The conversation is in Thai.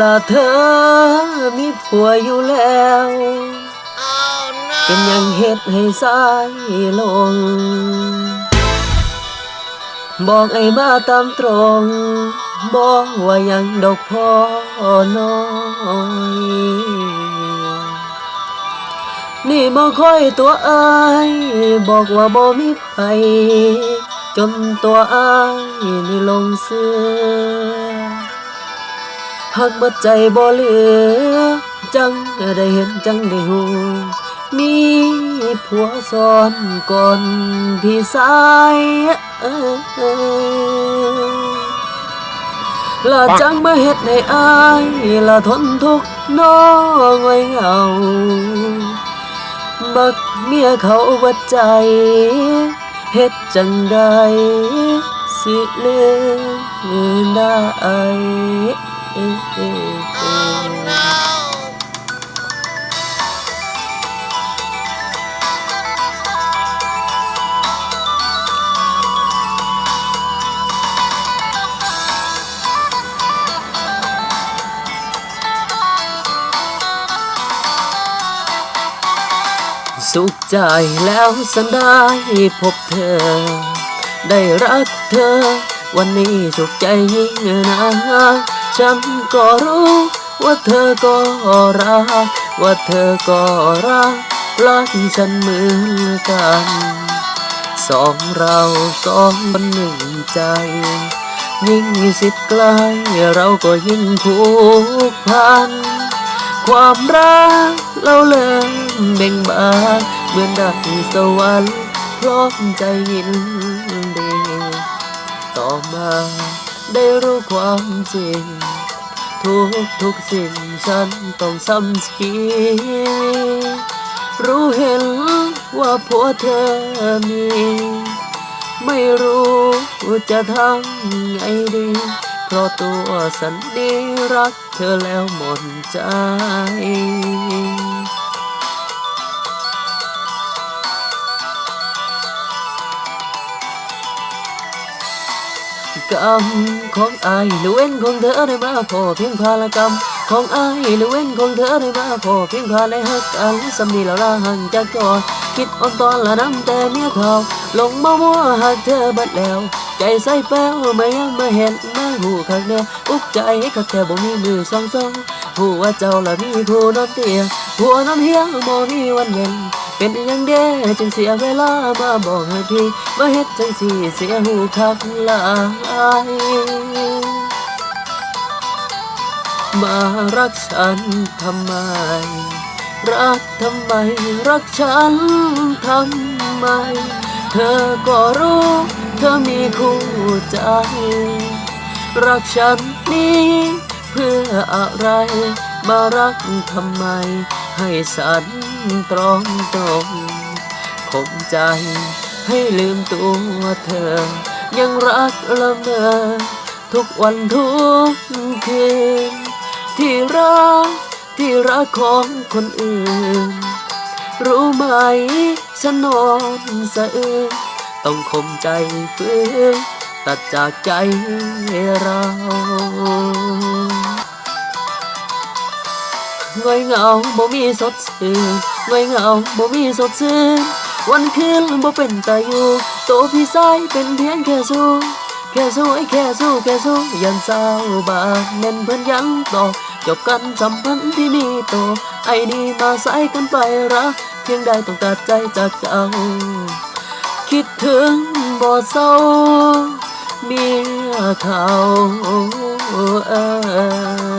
ละเธอมีผัวอยู่แล้ว เป็นหยังเฮ็ดให้สายลง บอกไอ้มาตามตรง บอกว่ายังดอกพ่อน้อย นี่บ่ค่อยตัวอาย บอกว่าบ่มีไผจนตัวอายนี่ลงเสือ หักบัดใจบ่เหลือ จังได้เห็นจังได้หูมีผัวซ้อนก่อนพี่สายละจังมาเฮ็ดให้อายละทนทุกข์น้องไว้เหงาบักเมียเขาวัดใจเฮ็ดจังใดสิเลือไดุ้ขใจแล้วสันได้พบเธอ ได้รักเธอ วันนี้สุขใจยิ่งนะ ฉันก็รู้ว่าเธอก็รัก ว่าเธอก็รัก รักฉันเหมือนกัน สองเราสองคนหนึ่งใจ ยิ่งสิบใกล้เราก็ยิ่งผูกพัน ความรักเราเริ่มเบ่งบานเหมือนดังสวรรค์พร้อมใจยินดีต่อมา ได้รู้ความจริง ทุกทุกสิ่งฉันต้องซ้ำเสีรู้เห็นว่าผัวเธอมี ไม่รู้จะทำไงดี เพราะตัวสันดีรักเธอแล้วหมดใจ กรรมของอายหรือเว้นของเธอได้มาพอเพียงพาละกรรมของอายหรือเว้นของเธอได้มาพอเพียงพาได้หักกันสำนีแล้วละห่างจากจอดคิดอ่อนตอนละน้ำแต่เมียเขาลงมามัวหักเธอบัดแล้ว ใจใส่แป้วมายังมาเห็นมาหูข้างแน่อุกใจคักแค่บ่มีมือสองสองผู้ว่าเจ้าละมีผู้นอนเตียผู้นอนเฮียบ่มีวันเย็น เป็นอยังเด้จึงเสียเวลามาบอกให้พี่มาเฮ็ดจังสิเสียหูคักหลายมารักฉันทำไม รักทำไม รักฉันทำไม เธอก็รู้ เธอมีคู่ใจ รักฉันนี้เพื่ออะไร มารักทำไม ให้สัน ตรองตรงคงใจให้ลืมตัวเธอ ยังรักละเมอทุกวันทุกคืน ที่รักที่รักของคนอื่น รู้ไหมฉันนอนสะอื้นต้องคมใจฝืนตัดจากใจเรา ง่อยเหงาบ่มีสดชื่นง่อยเหงาบ่มีสดชื่นวันคืนบ่เป็นตาอยู่โตพี่ชายเป็นเพียงแค่สู้แค่สู้ไอ้แค่สู้แค่สู้ยันเศร้าบานแม่นเพิ่อนยังต่อจบกันสัมพันธ์ที่มีต่อไอ้นี่มาใส่กันไปรักเพียงได้ต้องตัดใจจากเจ้าคิดถึงบ่เศร้าเมียเขาเอ้ย